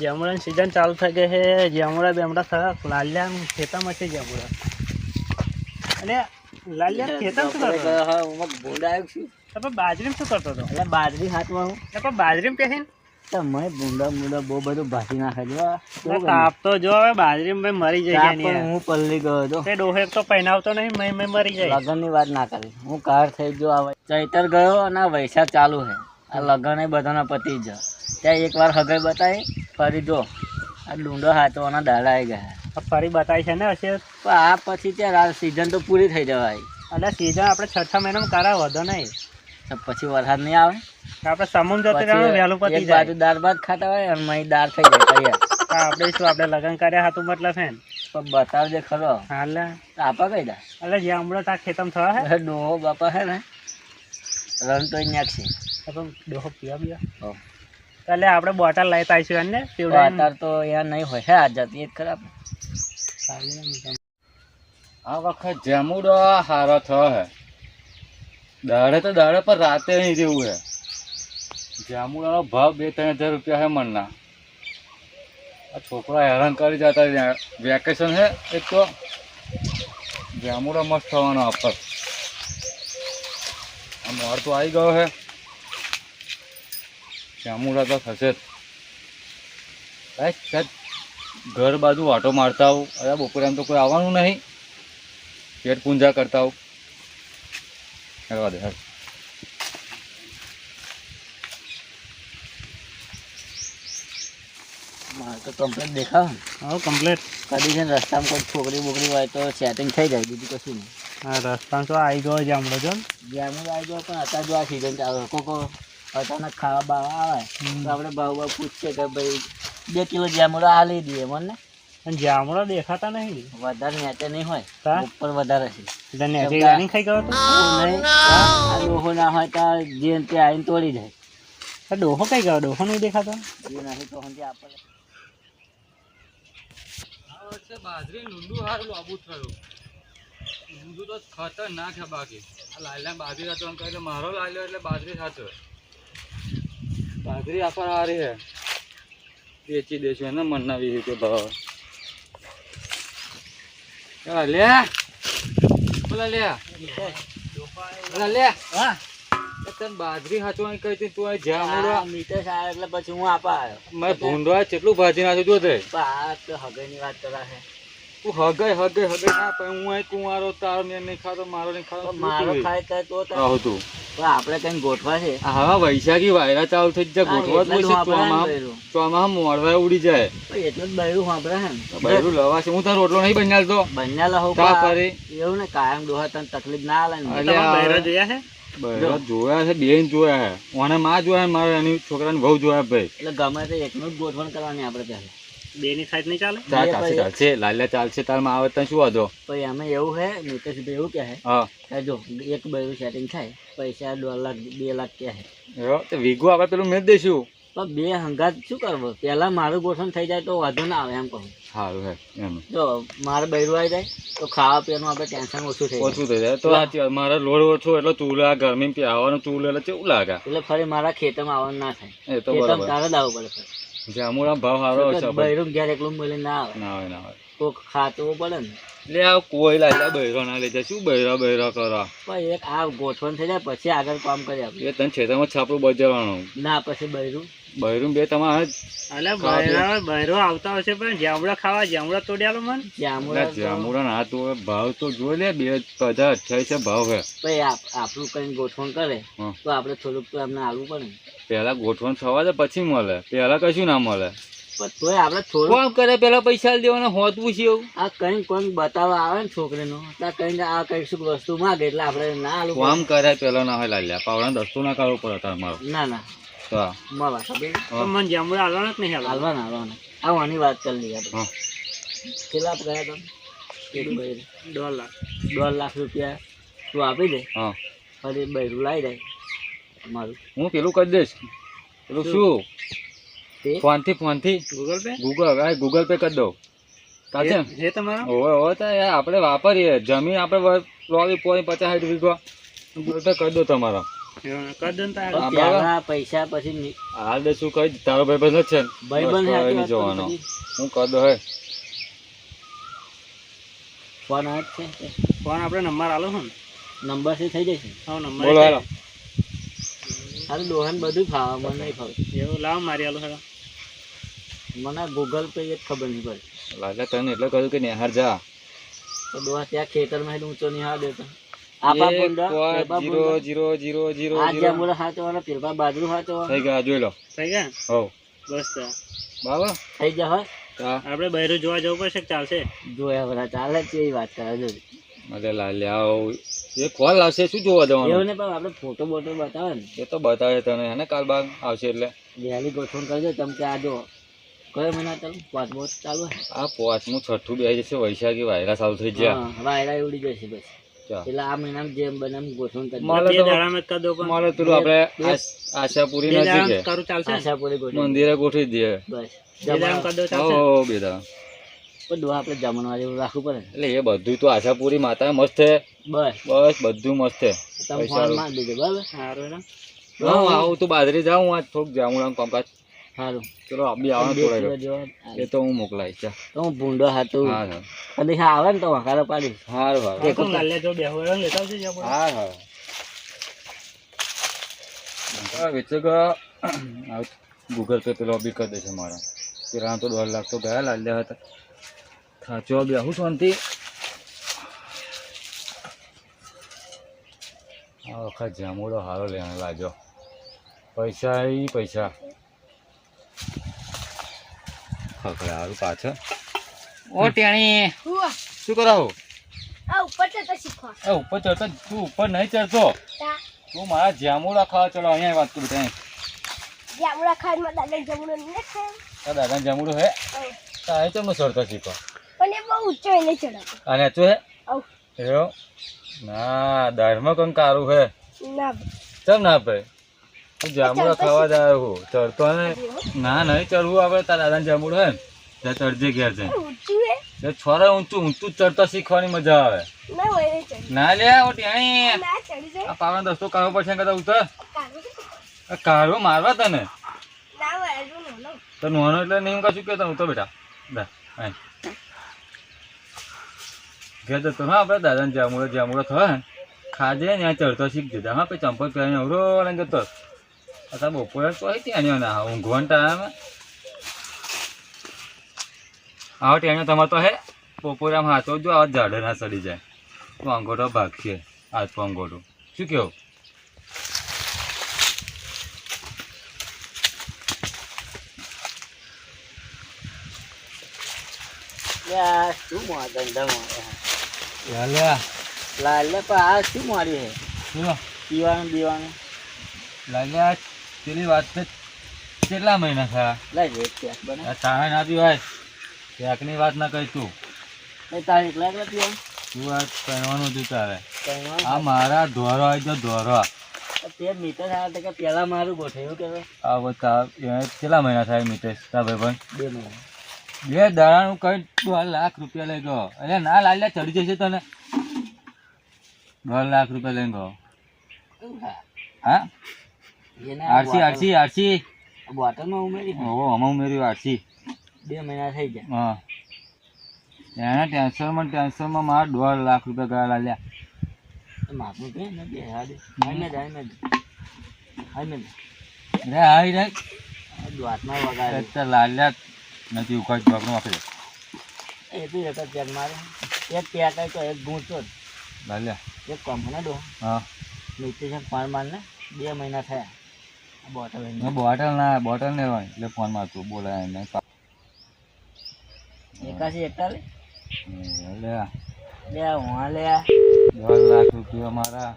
જામુડાની season ચાલુ થઈ ગઈ છે. જામુડા બેમડા થયા. લાલ્યા ખેતરમાં છે જામુડા. અને લાલ્યા ખેતર શું કરતો હા હું ભૂંડા આવ્યો છું. તો પણ શું કરતો હતો? એટલે બાજરી હાથમાં હું. તો પણ બાજરીમાં પહેરીને તમે ભૂંડા મૂંડા બહુ બધું ભાજી નાખે જો તો હવે ભાઈ મરી જાય હું પલ્લી ગયો હતો. તે ડોહે તો પહેરાવતો નહીં મેં મેં મરી જાય. લગ્નની વાત ના કરી. હું કાર થઈ ગયો આ ચૈતર ગયો અને વૈશાખ ચાલુ છે. આ લગ્ન એ બધાના પતી જ. ત્યાં એકવાર હગાઈ બતાવી ફરી જો. આ ડુંડો હાથવાના દાડા આવી ગયા. ફરી બતાવી છે ને હશે? પણ આ પછી ત્યાં સિઝન તો પૂરી થઈ જવાય. અને સિઝન આપણે છઠ્ઠા મહિનામાં કરા વધો નહીં. પછી વરસાદ નહીં આવે. આપણે સમુદ્ર જતું રહેવાનું વહેલું પછી પતી એક બાજુ દાળ ભાત ખાતા હોય અને મહી દાળ થઈ જાય તૈયાર. આપણે શું આપણે લગ્ન કર્યા હતું મતલબ છે ને પણ બતાવજે ખરો. હાલે. આપા કઈ દા એટલે હમણાં તા ખેતમ થવા હે? ડોહો બાપા હે ને. રન તો અહીંયા જ છે. ડોહો પીવા પીવા હો. એટલે આપણે બોટલ લાવતા આવીશું એને તો પીવડાવીને. અત્યારે તો અહીંયા નહીં હોય. હે આ જતી જ ખરાબ. આ વખત જામુડો હારો થયો હે. દાડે તો દાડે પર રાતે નહીં જેવું હે. જામુડાનો ભાવ બે ત્રણ હજાર રૂપિયા હે મણના. આ છોકરા હેરાન કરી જતા વેકેશન હે, એક તો જામુડો મસ્ત થવાનો આપર આ મોર તો આવી ગયો હે. જામુડા તો થશે. જ કાંઈ સાહેબ ઘર બાજુ વાટો મારતા આવું. અરે બપોરે એમ તો કોઈ આવવાનું નહીં. પેટ પૂંજા કરતા આવું. કરવા દે હેડ મારે તો કમ્પ્લેટ દેખાવ હા કમ્પ્લેટ કદી છે ને રસ્તામાં કોઈ છોકરી બોકરી હોય તો સેટિંગ થઈ જાય બીજું કશું નહીં. હા રસ્તામાં તો આવી ગયો જામડો જો. જામડો આવી ગયો પણ અત્યારે જો આ સિઝન ચાલે કોકો અચાનક ખાવા બાવા આવે. તો આપણે ભાવ ભાવ પૂછીએ કે ભાઈ બે કિલો જામડા હાલી દઈએ મને અને જામડા દેખાતા નહીં. વધારે નેચે નહીં હોય? ઉપર વધારે છે. એટલે નેચે રાણી ખાઈ ગયો તો નહીં ડોહો ના હોય તો જે તે આવીને તોડી જાય. ડોહો કઈ ગયો ડોહો નહીં દેખાતો? એ નથી તો સમજે આપણે બાજરી નુંડું હાર લાબુ થયું. નુંડું તો ખતરનાક છે બાકી. આ લાલ્યા બાજરી હતો મારો લાલ્યો એટલે બાજરી સાચો બાજરી આપણ સારી છે. વેચી દેશું એને મનના વીસ રૂપિયા ભાવ. લે. બોલા લે. બોલા લે. હા. તને બાજરી સાચવાની કહી હતી? તું અહીં જ્યાં મીટર આવે એટલે પછી હું આપા આવ્યો. મેં ભૂંડવા કેટલું ભાજી નાખ્યું જોતે હગાઈની વાત કરા છે તું હગે હગે ના પણ હું અહીં કુંવારો તારો મેં નહીં ખાતો મારો નહીં ખાતો તો મારો ખાય તો તો તો- તું. પણ આપણે કઈ ગોઠવા છે. હા વૈશાખી વાયરા ચાલુ થઈ જાય હા, ગોઠવા જ હોય હું મોડવા ઉડી જાય. એટલું જ બૈરું સાંભળે છે ને બૈરું લવા છે. હું તારો રોટલો નહીં બનાવતો બંને લહો તા પણ ફરી. એવું ને કાયમ ડોહા તને તકલીફ ના આવે ને. આ- બૈરા જોયા છે? બૈરા જોયા છે બેન જોયા છે. ઓને માં જોયા મારા મારે એની છોકરાને વહુ જોયા ભાઈ. એટલે ગમે તે એકનું જ ગોઠવણ કરવાની આપણે પહેલા. બેની સાઈડ નહીં ચાલે? ચાલ ચાલશે ચાલશે. લાલ્યા ચાલશે તારમાં આવે તને શું વાંધો? પછી એમાં એવું છે નીતેશભાઈ એવું કહે હા. કે જો એક બૈરું સેટિંગ થાય પૈસા દોઢ લાખ બે લાખ કહે તો વીઘું આપણે પેલું મેં દઈશું પણ બે હંગાત શું કરવું? પહેલા મારું ગોઠવણ થઈ જાય તો વાંધો ના આવે એમ કહું. સારું હે જો મારે બૈરું આવી જાય તો ખાવા પીવાનું આપણે ટેન્શન ઓછું થઈ ઓછું થઈ જાય તો સાચી વાત. મારા લોડ ઓછો એટલે ચૂલા ગરમી પીવાનું ચૂલો એટલે કેવું લાગે? એટલે ફરી મારા ખેતરમાં આવવાનું ના થાય. એ તો ખેતરમાં તારે જ આવવું પડે ફરી. જામુડા ભાવ સારો છે બૈરું ઘેર એકલું મળી ના આવે. ના હોય ના કોક ખાતું પડે ને. લે આ કોઈ લાલ્યા બૈરો ના લઈ જાય શું બૈરો બૈરો કરો? પણ એક આ ગોઠવણ થઈ જાય પછી આગળ કામ કરી આપણે એ તને ખેતરમાં છાપરું બજાવવાનું. ના પછી બૈરું. બૈરું બે તમારે એટલે બૈરા બૈરો આવતા હશે પણ જામડા ખાવા જામડા તોડ્યાલો મન? જામુડા જામુડા ના તો ભાવ તો જોઈ લે બે હજાર અઠ્યાવીસ છે ભાવ હે. ભાઈ આપ- આપણું કઈ ગોઠવણ કરે તો આપણે થોડુંક તો એમને આવવું પડે ને. પેલા ગોઠવણ થવા દે પછી મળે. પેલા કશું ના મળે. પણ તોય આપણે થોડું કોમ કરે પેલા પૈસા દેવાના હોતું છે એવું? આ કઈ કોઈ બતાવવા આવે ને છોકરીનું. ત્યાં કઈ આ કઈ શું વસ્તુ માંગે એટલે આપણે ના આલું કોમ કરે પેલા ના હોય લાલ્યા. પાવડા દસ્તો ના કરવું પડે તાર મારો. ના ના. તો મળવા મને જામડા હાલવાના જ નહીં હાલવા હાલવાના હાલવાના. આવવાની વાત કરી લઈએ આપણે હા. કેટલા ગયા તમે દોઢ લાખ. દોઢ લાખ રૂપિયા તું આપી દે. હા. ફરી બૈરું લાવી દે. મારું. હું પેલું કરી દઈશ. પેલું શું? તે? ફોનથી ફોનથી Google pay Google Google pay કરી દઉં. ચાલશે છે? તમારો? ઓવે ઓવે તો યાર આપણે વાપરીએ. જમીન આપણે લોવી પોઈ પચાસ સાઠ વીઘો. ગૂગલ પે કરી દો તમારા પૈસા પછી હાલ દે શું કઈ તારો ભાઈ બંધ જ છે ભાઈબંધ જોવાનો. હું કર દો હે. ફોન આ જ છે. ફોન આપણે નંબર આલો છો ને. નંબરથી થઈ જશે? હા નંબર બોલો હેલો. હાલ દોહન બધું મને નહીં ખબર. એવું લાવ મારી આલો મને ગૂગલ પે જ ખબર નહીં પડે. લાગે તને એટલે કહ્યું કે નિહાર જા. તો દોહા ત્યાં ખેતરમાં હેઠ ઊંચો નિહાર દેતો આપા બોંડા, જીરો જીરો જીરો જીરો થઈ ગયા જોઈ લો. થઈ ગયા? હો બસ તો. બરાબર થઈ ગયા હોય હા આપણે બહાર જોવા જવું પડશે ચાલશે? જોયા બધા ચાલે જ છે એ વાત કરે જો અરે લાલ્યા એ કોલ આવશે શું જોવા એવું ને પણ આપણે ફોટો બોટો બતાવે ને. એ તો બતાવે તને હે ને કાલ બાગ આવશે એટલે. વહેલી ગોઠવણ કરજો તમે કે આ જો કયો મહિના ચાલુ? પાંચ બોટ ચાલુ આ પાંચમું છઠ્ઠું બે જશે વૈશાખી વાયરા ચાલુ થઈ ગયા. વાયરા ઉડી જશે બસ ચાલ. એટલે આ મહિનામાં જેમ બને ગોઠવણ કરી મારે તો મારે પેલું આપણે આશાપુરી નજીક મંદિરે ગોઠવી દઈએ. બસ. બે દાડામાં કરી દો ચાલશે હો બે દાડા પણ દોહા આપણે જમણવાર એવું રાખવું પડે એટલે એ બધું તો આશાપુરી માતા મસ્ત છે. બસ. બસ બધું મસ્ત છે. તમે ફોન આલું. દેજો બરાબર? સારું હા આવું તો બાજરી જાઉં હું આજ થોડુંક જામું કામકાજ. સારું ચલો આપી આવવાનું થોડા કિલો રહ્યો. જેવા એ તો હું મોકલાઈ ચાલ તો હું ભૂંડો હા આવે ને તો વખારો સારું સારું આ તો જો બેહો લેતા આવજો હા હા. હા વેચે ગયા આ ગૂગલ પે પેલો બી કરી દેશે મારા. પેલા તો દોઢ લાખ તો ગયા લાલ્યા હતા. થાચો બે હું શાંતિ? આ વખત જામુડો હારો લેવાનો લાજો પૈસા એ પૈસા. ખકડે હારું પાછળ ઓ ટેણી. શું કરો આ ઉપર એ ઉપર ચડતો તું ઉપર નહીં ચડતો. તું. મારા જામુડા ખાવા ચડો અહીંયા વાત કરું ત્યાં જામડા દાદા જમણો ને ખાય દાદાને જામુડું હે? તારે ચમનો ચડતો શીખો અને તું હે? એવો ના દાઢમાં કંઈક કારું હે? ચમ ના ભાઈ? જામુડા ખાવા જાય હું? ચડતો ને ના નહીં ચડવું આપણે. તારા દાદાને જામુડું હે? ત્યાં ચડજે ઘેર છે છોરા ઊંચું ઊંચું ચડતા શીખવાની મજા આવે. ના લે ના દસ તો આ પાવાનો દસ્તો કરવો પડશે કદાચ ઉતર. કાઢો કાઢવો મારવા તને. તો નોનો એટલે નહીં કશું કે તને ઉતર બેટા. ઘેર જતો હા, આપણે દાદાને જામુડો જામુડો થયો ને ખાજે ને ચડતો શીખ જતા હા, પછી ચંપલ પહેરીને અવરો લઈને જતો અત્યારે બપોરે તો ત્યાં ના ઊંઘવાનું ટાઈમ. આવો ટેણ્યો તમારે તો હે, બપોરે આમ હાથો જો આવા ઝાડે ના સડી જાય. તો અંગોઠો ભાગશે, હાથ પર અંગોઠો શું કેવું યાર શું મોં ધંધા મોં લા લાલ પણ આ શું માર્યું છે? શું? પીવાનું બીવાનું? લાગ્યા પેલી વાત છે કેટલા મહિના થયા? લઈ જે બને તારે ના પીવાય. ત્યાંકની વાત ના કહી તું. નહીં તારે એકલા એકલા પીવાનું? તું આ કહેવાનું હતું તારે. આ મારા ધોરો આવી ગયો ધોરો તે મીટર આવે તો કે પહેલાં મારું ગોઠે એવું કહેવાય આ બતા કેટલા મહિના થાય મિતેશ? તા ભાઈ બે મહિના. બે દાડાનું કઈ દોઢ લાખ રૂપિયા લઈ ગયો. એટલે ના લાલ ચડી જશે તને. દોઢ લાખ રૂપિયા લઈ ગયો. હા? RC RC RC. બોટલમાં ઉમેરી ઓહો ઉમેર્યું આરસી. બે મહિના થઈ ગયા. હા. એના ટેન્શનમાં ટેન્શનમાં મારા દોઢ લાખ રૂપિયા ગયા લાલ્યા. માપનું કે ને બે હાડે હાઈ મેં હાઈ મેં. હાઈ રે. હાઈ રે દ્વાતમાં વગાડે લાલ્યા નથી ઉખાડ ભાગનું આપી દે એ બી એક જ મારે. એક પેટ હોય તો એક ગૂંચો લાલ્યા. એક કંપની દો. હા. ન્યુટ્રિશન પાન મારને બે મહિના થયા. બોટલ બોટલ ના બોટલ લેવાની. એટલે ફોન મારતું બોલાય ને એકાસી એકતાલીસ? એટલે બે હું લે દોઢ લાખ રૂપિયા મારા.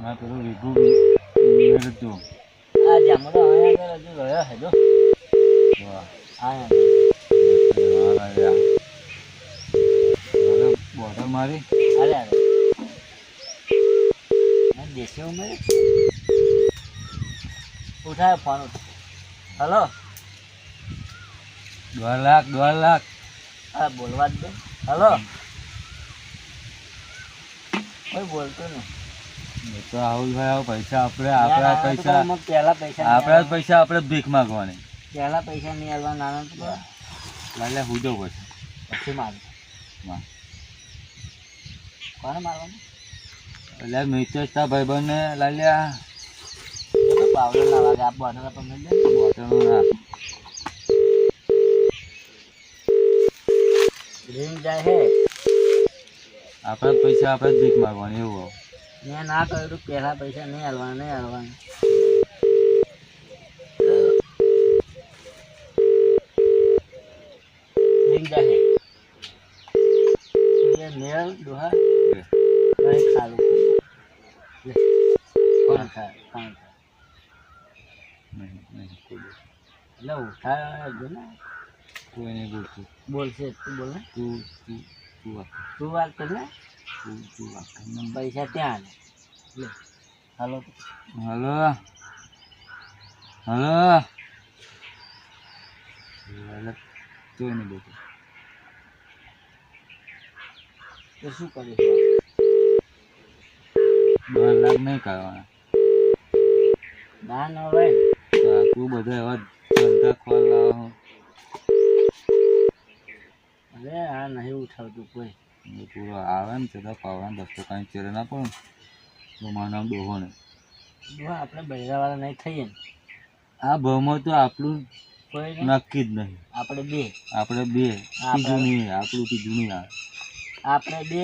મેં પેલું વીઘું મેળવ્યું આ જામડો અહીંયા આગળ હજુ રહ્યો છે હા મારા અરે દેશી ઉઠાય ફોન હલો દોઢ લાખ દોઢ લાખ હા બોલવા જ દે હલો કોઈ બોલતો નહીં તો આવું ભાઈ પૈસા આપણે આપણા પૈસા આપણા પૈસા આપણે ભીખ માગવાની. પહેલા પૈસા નહીં આલવા નાના. લાલ્યા હુજો પછી. પછી મારું. કોને મારવાનું? એટલે મિત્ર તા ભાઈબંધને લાલ્યા પાવડર ના વાગે આ બોટલ આપણને દે ને. બોટલનું ના. ડ્રીમ જાય હે. આપણે પૈસા આપણે જ ભીખ માગવાની એવું મેં ના કર્યું પહેલા પૈસા નહીં હાલવાના નહીં આલવાના ડ્રીમ જાય હે એ મેળ ડોહા લે. નહીં ખાલું લે કોણ ખાય કોણ ખાય નહીં કોઈ બોલ. એટલે ઉઠાય ને બોલશે તું બોલ. તું તું તું વાત તું વાત કર ને? તું તું વાત કર. પૈસા ત્યાં લે. હાલો. હલો. હલો. એટલે તું એને બોલતું તો શું કરે દસ લાખ નહીં કરવાના ના ના ભાઈ તો બધા એવા ધંધા ખોલાવો અરે આ નહીં ઉઠાવતું કોઈ. પૂરો આવે ને તો પાવાનો રસ્તો કાંઈ ચેરે ના પડે મારું નામ ડોહો ને. ડોહા આપણે બૈરાવાળા નહીં થઈએ ને. આ ભાવમાં તો આપણું કોઈ નક્કી જ નહીં. આપણે બે. આપણે બે ત્રીજું નહીં આપણું ત્રીજું નહીં આવે આપણે બે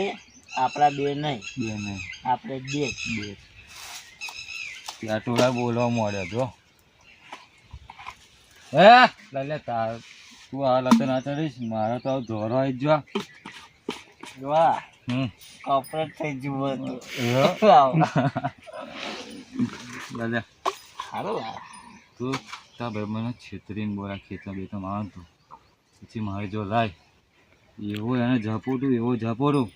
આપણા બે નહીં. બે નહીં. આપણે બે. બે. ત્યાં ટોળા બોલવા મળ્યા જો. હે? લાલે તાર. તું આ લતે ના ચડીશ મારે તો ધોરો આવી જોવા ડોહા હમ. કોપરેટ થઈ તો. લાલે આ તું તાર ભાઈ મને છેતરીને બોરા ખેતર બે તો માનતું પછી મારે જો લાય. એવો એને ઝાપોટું એવો ઝાપોટું.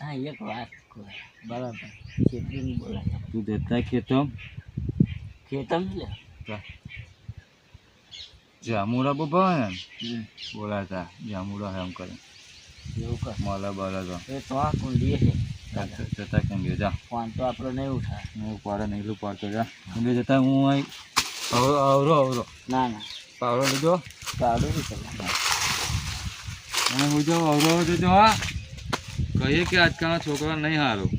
હા એક વાત બરાબર. ખેતરી બોલા તું જતા ખેતમ ખેતમ લે. જામુડા બપા ને? બોલાતા જામુડા એમ કરે. એવું કર. મોલા બોલા તો. એ તો આ કુંડી છે? જતા કેમ ગયા? જા. ફોન તો આપણો નહીં ઉઠાય. હું પાડે નહીં લું પડતો જા. કેમ કે જતા હું અહીં આવરો અવરો ના ના. પાવરો લીધો કરવા અને હું જો અવરો જોજો હા. કહીએ કે આજકાલના છોકરા નહીં સારું